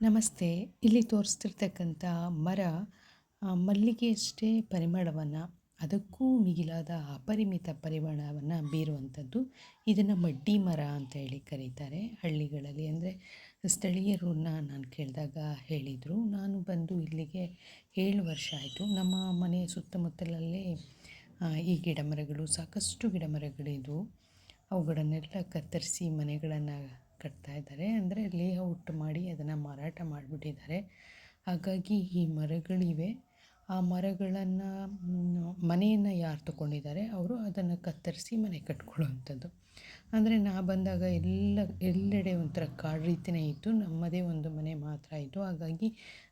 ನಮಸ್ತೆ. ಇಲ್ಲಿ ತೋರಿಸ್ತಿರ್ತಕ್ಕಂಥ ಮರ ಮಲ್ಲಿಗೆಯಷ್ಟೇ ಪರಿಮಳವನ್ನು, ಅದಕ್ಕೂ ಮಿಗಿಲಾದ ಅಪರಿಮಿತ ಪರಿಮಳವನ್ನು ಬೀರುವಂಥದ್ದು ಇದನ್ನು ಮಡ್ಡಿ ಮರ ಅಂತ ಹೇಳಿ ಕರೀತಾರೆ. ಹಳ್ಳಿಗಳಲ್ಲಿ ಅಂದರೆ ಸ್ಥಳೀಯರನ್ನ ನಾನು ಕೇಳಿದಾಗ ಹೇಳಿದರು. ನಾನು ಬಂದು ಇಲ್ಲಿಗೆ ಏಳು ವರ್ಷ ಆಯಿತು. ನಮ್ಮ ಮನೆಯ ಸುತ್ತಮುತ್ತಲಲ್ಲೇ ಈ ಗಿಡ ಮರಗಳು ಸಾಕಷ್ಟು ಗಿಡ ಮರಗಳಿದ್ವು ಅವುಗಳನ್ನೆಲ್ಲ ಕತ್ತರಿಸಿ ಮನೆಗಳನ್ನು ಕಟ್ತಾ ಇದ್ದಾರೆ. ಅಂದರೆ ಲೇಔಟ್ ಮಾಡಿ ಅದನ್ನು ಮಾರಾಟ ಮಾಡಿಬಿಟ್ಟಿದ್ದಾರೆ. ಹಾಗಾಗಿ ಈ ಮರಗಳಿವೆ. ಆ ಮರಗಳನ್ನು ಮನೆಯನ್ನು ಯಾರು ತಗೊಂಡಿದ್ದಾರೆ ಅವರು ಅದನ್ನು ಕತ್ತರಿಸಿ ಮನೆ ಕಟ್ಕೊಳ್ಳುವಂಥದ್ದು. ಅಂದರೆ ನಾ ಬಂದಾಗ ಎಲ್ಲ, ಎಲ್ಲೆಡೆ ಒಂಥರ ಕಾಡು ರೀತಿಯೇ ಇತ್ತು. ನಮ್ಮದೇ ಒಂದು ಮನೆ ಮಾತ್ರ ಇತ್ತು. ಹಾಗಾಗಿ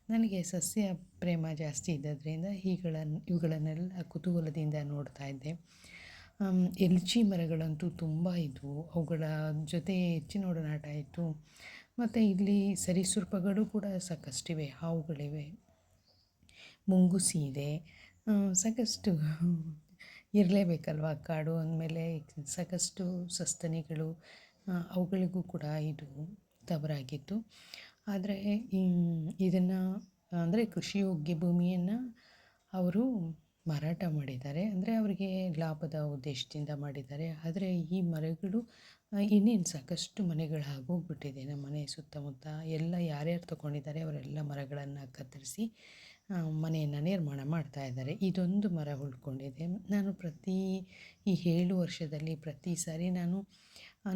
ನನಗೆ ಸಸ್ಯ ಪ್ರೇಮ ಜಾಸ್ತಿ ಇದ್ದದ್ರಿಂದ ಈಗಳನ್ನು ಇವುಗಳನ್ನೆಲ್ಲ ಕುತೂಹಲದಿಂದ ನೋಡ್ತಾ ಇದ್ದೆ. ಎಲ್ಚಿ ಮರಗಳಂತೂ ತುಂಬ ಇದ್ದವು ಅವುಗಳ ಜೊತೆ ಹೆಚ್ಚಿನ ಒಡನಾಟ ಇತ್ತು ಮತ್ತು ಇಲ್ಲಿ ಸರೀಸೃಪಗಳು ಕೂಡ ಸಾಕಷ್ಟಿವೆ, ಹಾವುಗಳಿವೆ. ಮುಂಗುಸಿ ಇದೆ. ಸಾಕಷ್ಟು ಇರಲೇಬೇಕಲ್ವ ಕಾಡು ಅಂದಮೇಲೆ ಸಾಕಷ್ಟು ಸಸ್ತನಿಗಳು ಅವುಗಳಿಗೂ ಕೂಡ ಇದು ತವರಾಗಿತ್ತು. ಆದರೆ ಇದನ್ನು ಅಂದರೆ ಕೃಷಿಯೋಗ್ಯ ಭೂಮಿಯನ್ನು ಅವರು ಮಾರಾಟ ಮಾಡಿದ್ದಾರೆ. ಅಂದರೆ ಅವರಿಗೆ ಲಾಭದ ಉದ್ದೇಶದಿಂದ ಮಾಡಿದ್ದಾರೆ. ಆದರೆ ಈ ಮರಗಳು ಇನ್ನೇನು ಸಾಕಷ್ಟು ಮನೆಗಳು ಆಗೋಗ್ಬಿಟ್ಟಿದೆ. ನಮ್ಮ ಮನೆ ಸುತ್ತಮುತ್ತ ಎಲ್ಲ ಯಾರ್ಯಾರು ತಗೊಂಡಿದ್ದಾರೆ ಅವರೆಲ್ಲ ಮರಗಳನ್ನು ಕತ್ತರಿಸಿ ಮನೆಯನ್ನು ನಿರ್ಮಾಣ ಮಾಡ್ತಾ ಇದ್ದಾರೆ. ಇದೊಂದು ಮರ ಉಳ್ಕೊಂಡಿದೆ. ನಾನು ಪ್ರತಿ ಈ ಏಳು ವರ್ಷದಲ್ಲಿ ಪ್ರತಿ ಸಾರಿ ನಾನು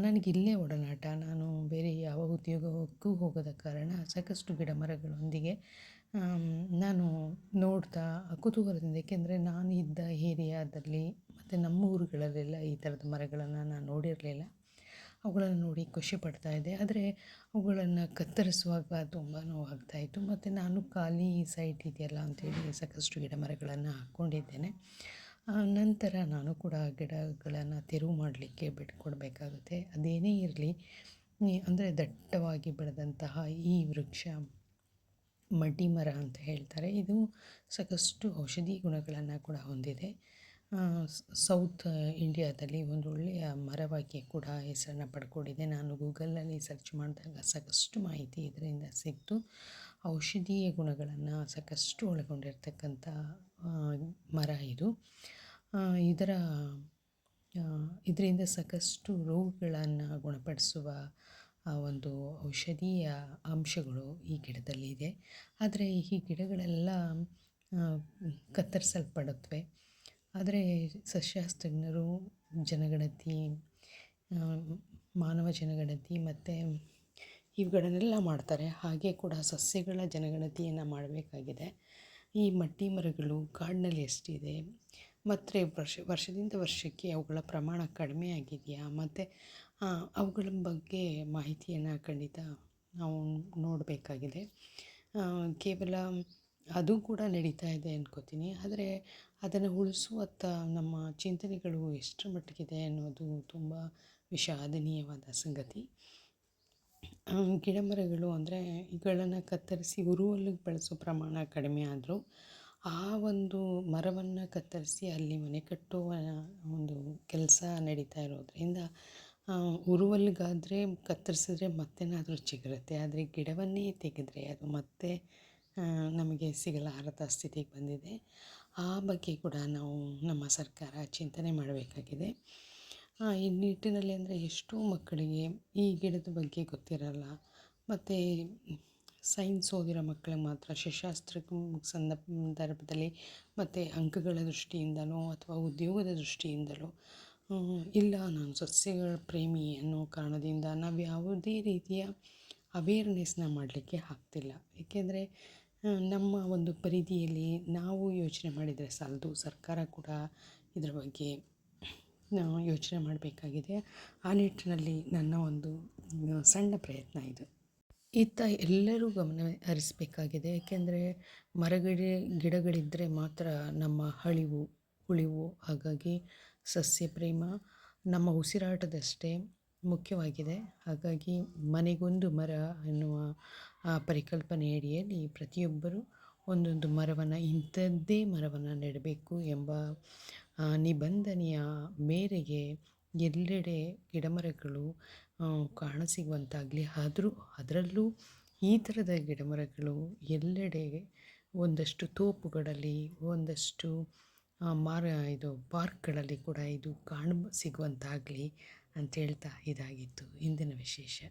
ನನಗಿಲ್ಲೇ ಒಡನಾಟ. ನಾನು ಬೇರೆ ಯಾವ ಉದ್ಯೋಗಕ್ಕೂ ಹೋಗದ ಕಾರಣ ಸಾಕಷ್ಟು ಗಿಡ ಮರಗಳೊಂದಿಗೆ ನಾನು ನೋಡ್ತಾ ಕುತೂಹಲದಿಂದ, ಏಕೆಂದರೆ ನಾನು ಇದ್ದ ಏರಿಯಾದಲ್ಲಿ ಮತ್ತು ನಮ್ಮ ಊರುಗಳಲ್ಲೆಲ್ಲ ಈ ಥರದ ಮರಗಳನ್ನು ನಾನು ನೋಡಿರಲಿಲ್ಲ. ಅವುಗಳನ್ನು ನೋಡಿ ಖುಷಿ ಪಡ್ತಾ ಇದ್ದೆ. ಆದರೆ ಅವುಗಳನ್ನು ಕತ್ತರಿಸುವಾಗ ತುಂಬ ನೋವಾಗ್ತಾಯಿತ್ತು ಮತ್ತು ನಾನು ಖಾಲಿ ಸೈಟ್ ಇದೆಯಲ್ಲ ಅಂತೇಳಿ ಸಾಕಷ್ಟು ಗಿಡ ಮರಗಳನ್ನು ಹಾಕ್ಕೊಂಡಿದ್ದೇನೆ. ನಂತರ ನಾನು ಕೂಡ ಗಿಡಗಳನ್ನು ತೆರವು ಮಾಡಲಿಕ್ಕೆ ಬಿಟ್ಕೊಡ್ಬೇಕಾಗುತ್ತೆ. ಅದೇನೇ ಇರಲಿ, ಅಂದರೆ ದಟ್ಟವಾಗಿ ಬೆಳೆದಂತಹ ಈ ವೃಕ್ಷ ಮಡ್ಡಿ ಮರ ಅಂತ ಹೇಳ್ತಾರೆ. ಇದು ಸಾಕಷ್ಟು ಔಷಧಿ ಗುಣಗಳನ್ನು ಕೂಡ ಹೊಂದಿದೆ. ಸೌತ್ ಇಂಡಿಯಾದಲ್ಲಿ ಒಂದು ಒಳ್ಳೆಯ ಮರವಾಗಿ ಕೂಡ ಹೆಸರನ್ನು ಪಡ್ಕೊಂಡಿದೆ. ನಾನು ಗೂಗಲ್ನಲ್ಲಿ ಸರ್ಚ್ ಮಾಡಿದಾಗ ಸಾಕಷ್ಟು ಮಾಹಿತಿ ಇದರಿಂದ ಸಿಕ್ತು. ಔಷಧೀಯ ಗುಣಗಳನ್ನು ಸಾಕಷ್ಟು ಒಳಗೊಂಡಿರ್ತಕ್ಕಂಥ ಮರ ಇದು. ಇದರ ಇದರಿಂದ ಸಾಕಷ್ಟು ರೋಗಗಳನ್ನು ಗುಣಪಡಿಸುವ ಆ ಒಂದು ಔಷಧೀಯ ಅಂಶಗಳು ಈ ಗಿಡದಲ್ಲಿ ಇದೆ. ಆದರೆ ಈ ಗಿಡಗಳೆಲ್ಲ ಕತ್ತರಿಸಲ್ಪಡುತ್ತವೆ. ಆದರೆ ಸಸ್ಯಶಾಸ್ತ್ರಜ್ಞರು ಜನಗಣತಿ ಮಾನವ ಜನಗಣತಿ ಮತ್ತು ಇವುಗಳನ್ನೆಲ್ಲ ಮಾಡ್ತಾರೆ. ಹಾಗೆ ಕೂಡ ಸಸ್ಯಗಳ ಜನಗಣತಿಯನ್ನು ಮಾಡಬೇಕಾಗಿದೆ. ಈ ಮಟ್ಟಿ ಮರಗಳು ಕಾಡಿನಲ್ಲಿ ಎಷ್ಟಿದೆ, ಮತ್ತು ವರ್ಷ, ವರ್ಷದಿಂದ ವರ್ಷಕ್ಕೆ ಅವುಗಳ ಪ್ರಮಾಣ ಕಡಿಮೆ ಆಗಿದೆಯಾ, ಮತ್ತು ಅವುಗಳ ಬಗ್ಗೆ ಮಾಹಿತಿಯನ್ನು ಖಂಡಿತ ನಾವು ನೋಡಬೇಕಾಗಿದೆ. ಕೇವಲ ಅದು ಕೂಡ ನಡೀತಾ ಇದೆ ಅಂದ್ಕೋತೀನಿ ಆದರೆ ಅದನ್ನು ಉಳಿಸುವತ್ತ ನಮ್ಮ ಚಿಂತನೆಗಳು ಎಷ್ಟರ ಮಟ್ಟಿಗಿದೆ ಅನ್ನೋದು ತುಂಬ ವಿಷಾದನೀಯವಾದ ಸಂಗತಿ. ಗಿಡಮರಗಳು ಗಿಡ ಮರಗಳು ಅಂದರೆ ಇವುಗಳನ್ನು ಕತ್ತರಿಸಿ ಉರುವಲ್ಲಿ ಬಳಸೋ ಪ್ರಮಾಣ ಕಡಿಮೆ ಆದರೂ ಆ ಒಂದು ಮರವನ್ನು ಕತ್ತರಿಸಿ ಅಲ್ಲಿ ಮನೆ ಕಟ್ಟುವ ಒಂದು ಕೆಲಸ ನಡೀತಾ ಇರೋದ್ರಿಂದ ಆ, ಉರುವಲ್ಲಿಗಾದರೆ ಕತ್ತರಿಸಿದ್ರೆ ಮತ್ತೇನಾದರೂ ಚಿಗುರುತ್ತೆ. ಆದರೆ ಗಿಡವನ್ನೇ ತೆಗೆದರೆ ಅದು ಮತ್ತೆ ನಮಗೆ ಸಿಗಲಾರದ ಸ್ಥಿತಿಗೆ ಬಂದಿದೆ. ಆ ಬಗ್ಗೆ ಕೂಡ ನಾವು ನಮ್ಮ ಸರ್ಕಾರ ಚಿಂತನೆ ಮಾಡಬೇಕಾಗಿದೆ. ಈ ನಿಟ್ಟಿನಲ್ಲಿ ಅಂದರೆ ಎಷ್ಟೋ ಮಕ್ಕಳಿಗೆ ಈ ಗಿಡದ ಬಗ್ಗೆ ಗೊತ್ತಿರಲ್ಲ. ಮತ್ತು ಸೈನ್ಸ್ ಓದಿರೋ ಮಕ್ಕಳಿಗೆ ಮಾತ್ರ ಶಸ್ತ್ರಾಸ್ತ್ರ ಸಂದರ್ಭದಲ್ಲಿ ಮತ್ತು ಅಂಕಗಳ ದೃಷ್ಟಿಯಿಂದಲೋ ಅಥವಾ ಉದ್ಯೋಗದ ದೃಷ್ಟಿಯಿಂದಲೋ ಇಲ್ಲ, ನಾನು ಸಸ್ಯಗಳ ಪ್ರೇಮಿ ಅನ್ನೋ ಕಾರಣದಿಂದ ನಾವು ಯಾವುದೇ ರೀತಿಯ ಅವೇರ್ನೆಸ್ನ ಮಾಡಲಿಕ್ಕೆ ಆಗ್ತಿಲ್ಲ. ಏಕೆಂದರೆ ನಮ್ಮ ಒಂದು ಪರಿಧಿಯಲ್ಲಿ ನಾವು ಯೋಚನೆ ಮಾಡಿದರೆ ಸಾಲದು. ಸರ್ಕಾರ ಕೂಡ ಇದರ ಬಗ್ಗೆ ನಾವು ಯೋಚನೆ ಮಾಡಬೇಕಾಗಿದೆ. ಆ ನಿಟ್ಟಿನಲ್ಲಿ ನನ್ನ ಒಂದು ಸಣ್ಣ ಪ್ರಯತ್ನ ಇದು. ಇತ್ತ ಎಲ್ಲರೂ ಗಮನ ಹರಿಸಬೇಕಾಗಿದೆ. ಏಕೆಂದರೆ, ಮರಗಿಡ ಗಿಡಗಳಿದ್ದರೆ ಮಾತ್ರ ನಮ್ಮ ಅಳಿವು ಉಳಿವು. ಹಾಗಾಗಿ ಸಸ್ಯ ಪ್ರೇಮ ನಮ್ಮ ಉಸಿರಾಟದಷ್ಟೇ ಮುಖ್ಯವಾಗಿದೆ. ಹಾಗಾಗಿ ಮನೆಗೊಂದು ಮರ ಎನ್ನುವ ಪರಿಕಲ್ಪನೆ ಅಡಿಯಲ್ಲಿ ಪ್ರತಿಯೊಬ್ಬರೂ ಒಂದೊಂದು ಮರವನ್ನು ಇಂಥದ್ದೇ ಮರವನ್ನು ನೆಡಬೇಕು ಎಂಬ ನಿಬಂಧನೆಯ ಮೇರೆಗೆ ಎಲ್ಲೆಡೆ ಗಿಡಮರಗಳು ಕಾಣಸಿಗುವಂತಾಗಲಿ, ಆದರೂ ಅದರಲ್ಲೂ ಈ ಥರದ ಗಿಡಮರಗಳು ಎಲ್ಲೆಡೆ ಒಂದಷ್ಟು ತೋಪುಗಳಲ್ಲಿ ಒಂದಷ್ಟು ಮಾರ ಇದು ಪಾರ್ಕ್ಗಳಲ್ಲಿ ಕೂಡ ಇದು ಕಾಣ ಸಿಗುವಂತಾಗಲಿ ಅಂತ ಹೇಳ್ತಾ ಇದಾಗಿತ್ತು ಇಂದಿನ ವಿಶೇಷ.